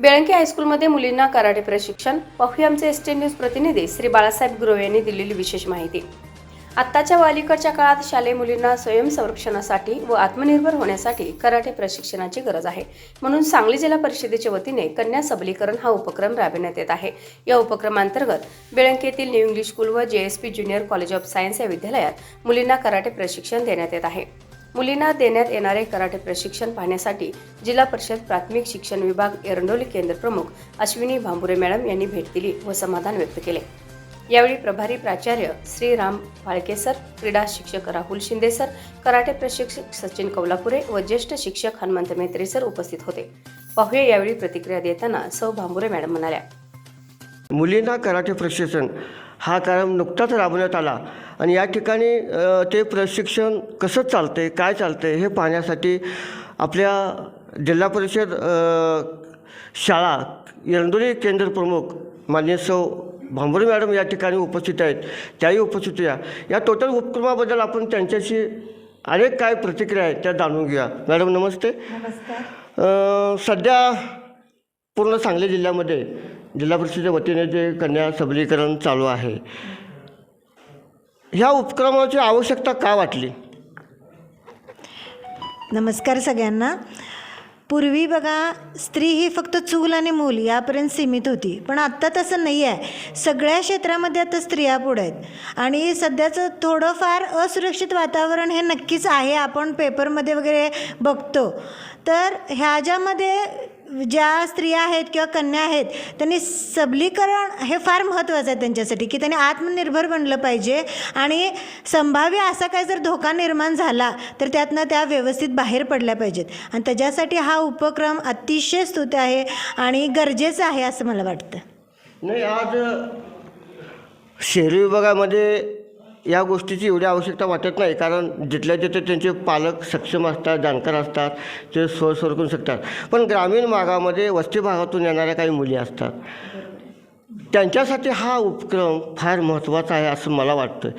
बेळंकी हायस्कूलमध्ये मुलींना कराटे प्रशिक्षण पाहूया आमचे एस टी न्यूज प्रतिनिधी श्री बाळासाहेब गुरव यांनी दिलेली विशेष माहिती. आत्ताच्या वालीकडच्या काळात शालेय मुलींना स्वयंसंरक्षणासाठी व आत्मनिर्भर होण्यासाठी कराटे प्रशिक्षणाची गरज आहे. म्हणून सांगली जिल्हा परिषदेच्या वतीने कन्या सबलीकरण हा उपक्रम राबविण्यात येत आहे. या उपक्रमांतर्गत बेळंकी न्यू इंग्लिश स्कूल व J S P junior college of science या विद्यालयात मुलींना कराटे प्रशिक्षण देण्यात येत आहे. मुलींना देण्यात येणारे कराटे प्रशिक्षण पाहण्यासाठी जिल्हा परिषद प्राथमिक शिक्षण विभाग एरंडोली केंद्र प्रमुख अश्विनी भांबुरे मॅडम यांनी भेट दिली व समाधान व्यक्त केले. यावेळी प्रभारी प्राचार्य श्रीराम फाळके सर क्रीडा शिक्षक राहुल शिंदे सर कराटे प्रशिक्षक सचिन कौलापुरे व ज्येष्ठ शिक्षक हनुमंत मेत्रे सर उपस्थित होते. पाहुया यावेळी प्रतिक्रिया देताना सौ भांबुरे मॅडम म्हणाल्या. मुलींना कराटे प्रशिक्षण हा कार्यक्रम नुकताच राबवण्यात आला. आणि या ठिकाणी ते प्रशिक्षण कसं चालतंय काय चालतंय हे पाहण्यासाठी आपल्या जिल्हा परिषद शाळा एरंडोली केंद्र प्रमुख मान्य सौ भांबरे मॅडम या ठिकाणी उपस्थित आहेत. त्याही उपस्थित या या टोटल उपक्रमाबद्दल आपण त्यांच्याशी अनेक काय प्रतिक्रिया आहेत त्या जाणून घेऊया. मॅडम नमस्ते. सध्या पूर्ण सांगली जिल्ह्यामध्ये जिल्हा परिषदेच्या वतीने जे कन्या सबलीकरण चालू आहे. ह्या उपक्रमाची आवश्यकता का वाटली? नमस्कार सगळ्यांना. पूर्वी बघा स्त्री ही फक्त चूल आणि मूल यापर्यंत सीमित होती. पण आत्ता तसं नाही आहे सगळ्या क्षेत्रामध्ये आता स्त्रिया पुढे आहेत. आणि सध्याचं थोडंफार असुरक्षित वातावरण हे नक्कीच आहे. आपण पेपरमध्ये वगैरे बघतो. तर ह्या ज्यामध्ये ज्या स्त्रिया आहेत किंवा कन्या आहेत त्यांनी सबलीकरण हे फार महत्त्वाचं आहे त्यांच्यासाठी की त्यांनी आत्मनिर्भर बनलं पाहिजे. आणि संभाव्य असा काय जर धोका निर्माण झाला तर त्यातनं त्या व्यवस्थित बाहेर पडल्या पाहिजेत. आणि त्याच्यासाठी हा उपक्रम अतिशय स्तुत आहे आणि गरजेचा आहे असं मला वाटतं. नाही आज शहरी विभागामध्ये या गोष्टीची एवढी आवश्यकता वाटत नाही कारण जिथल्या तिथे त्यांचे पालक सक्षम असतात जाणकार असतात ते स्व करू शकतात. पण ग्रामीण भागामध्ये वस्ती भागातून येणाऱ्या काही मुली असतात. त्यांच्यासाठी हा उपक्रम फार महत्त्वाचा आहे असं मला वाटतं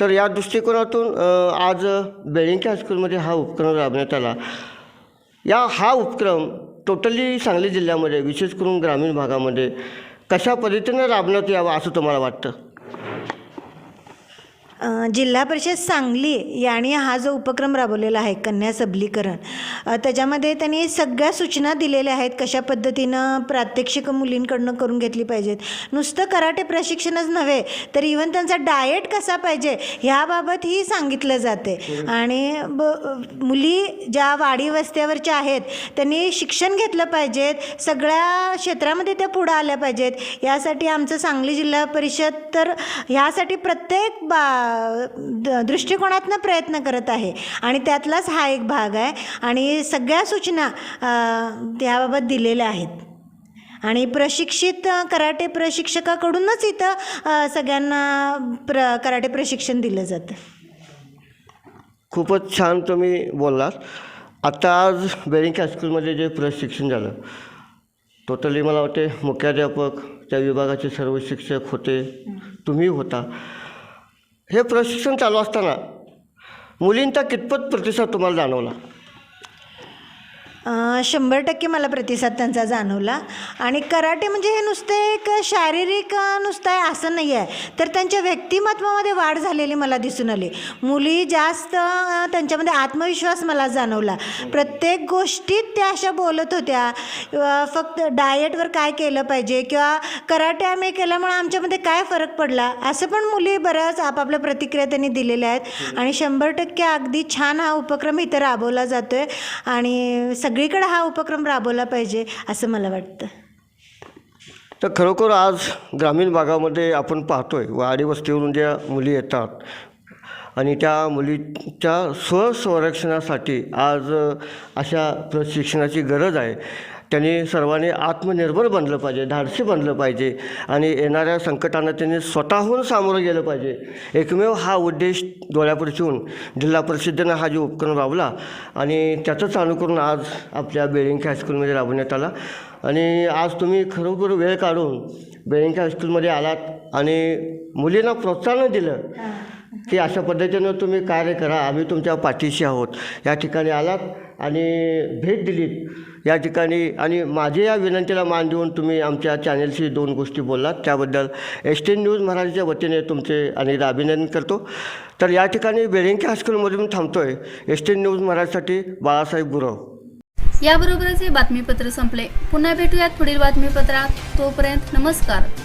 तर या दृष्टिकोनातून आज बेळिंकी हायस्कूलमध्ये हा उपक्रम राबवण्यात आला. या हा उपक्रम टोटली सांगली जिल्ह्यामध्ये विशेष करून ग्रामीण भागामध्ये कशा पद्धतीनं राबण्यात यावा असं तुम्हाला वाटतं? जिल्हा परिषद सांगली यांनी हा जो उपक्रम राबवलेला आहे कन्या सबलीकरण त्याच्यामध्ये त्यांनी सगळ्या सूचना दिलेल्या आहेत कशा पद्धतीनं प्रात्यक्षिकं मुलींकडनं करून घेतली पाहिजेत. नुसतं कराटे प्रशिक्षणच नव्हे तर इवन त्यांचा डाएट कसा पाहिजे ह्याबाबतही सांगितलं जाते. आणि ब मुली ज्या वाडी वस्त्यावरच्या आहेत त्यांनी शिक्षण घेतलं पाहिजेत सगळ्या क्षेत्रामध्ये त्या पुढं आल्या पाहिजेत. यासाठी आमचं सांगली जिल्हा परिषद तर ह्यासाठी प्रत्येक बा द- दृष्टिकोनातनं प्रयत्न करत आहे. आणि त्यातलाच हा एक भाग आहे. आणि सगळ्या सूचना त्याबाबत दिलेल्या आहेत. आणि प्रशिक्षित कराटे प्रशिक्षकाकडूनच इथं सगळ्यांना प्र कराटे प्रशिक्षण दिलं जातं. खूपच छान तुम्ही बोललात. आत्ता आज बेळिंकी हायस्कूलमध्ये जे प्रशिक्षण झालं टोटली मला वाटते मुख्याध्यापक त्या विभागाचे सर्व शिक्षक होते. तुम्ही होता. हे प्रशिक्षण चालू असताना मुलींचा कितपत प्रतिसाद तुम्हाला जाणवला? शंभर टक्के मला प्रतिसाद त्यांचा जाणवला. आणि कराटे म्हणजे हे नुसते एक शारीरिक नुसतं आहे असं नाही आहे तर त्यांच्या व्यक्तिमत्वामध्ये वाढ झालेली मला दिसून आली. मुली जास्त त्यांच्यामध्ये आत्मविश्वास मला जाणवला. प्रत्येक गोष्टीत त्या अशा बोलत होत्या फक्त डाएटवर काय केलं पाहिजे किंवा कराटे आम्ही केल्यामुळे आमच्यामध्ये काय फरक पडला? असं पण मुली बऱ्याच आपापल्या प्रतिक्रिया त्यांनी दिलेल्या आहेत. आणि शंभर टक्के अगदी छान हा उपक्रम इथं राबवला जातो आहे आणि सगळीकडे हा उपक्रम राबवला पाहिजे असं मला वाटतं. तर खरोखर आज ग्रामीण भागामध्ये आपण पाहतोय वाडी वस्तीवरून ज्या मुली येतात आणि त्या मुलीच्या स्वसंरक्षणासाठी आज अशा प्रशिक्षणाची गरज आहे. त्यांनी सर्वांनी आत्मनिर्भर बनलं पाहिजे धाडसी बनलं पाहिजे आणि येणाऱ्या संकटांना त्यांनी स्वतःहून सामोरं गेलं पाहिजे. एकमेव हा उद्देश डोळ्यापुढे ठेवून जिल्हा परिषदेनं हा जो उपक्रम राबला आणि त्याचंच अनुकरण आज आपल्या बेळिंकी हायस्कूलमध्ये राबवण्यात आला. आणि आज तुम्ही खरोखर वेळ काढून बेळिंकी हायस्कूलमध्ये आलात आणि मुलींना प्रोत्साहन दिलं. की अशा पद्धतीनं तुम्ही कार्य करा. आम्ही तुमच्या पाठीशी आहोत. या ठिकाणी आलात आणि भेट दिलीत. या ठिकाणी आणि माझ्या या विनंतीला मान देऊन तुम्ही आमच्या चॅनलशी दोन गोष्टी बोललात. त्याबद्दल एस टी न्यूज मराठीच्या वतीने तुमचे अनेकदा अभिनंदन करतो. तर या ठिकाणी बेळंकी हायस्कूलमधून थांबतो आहे एस टी न्यूज मराठीसाठी बाळासाहेब गुरव. याबरोबरच हे बातमीपत्र संपले. पुन्हा भेटूयात पुढील बातमीपत्रात. तोपर्यंत नमस्कार.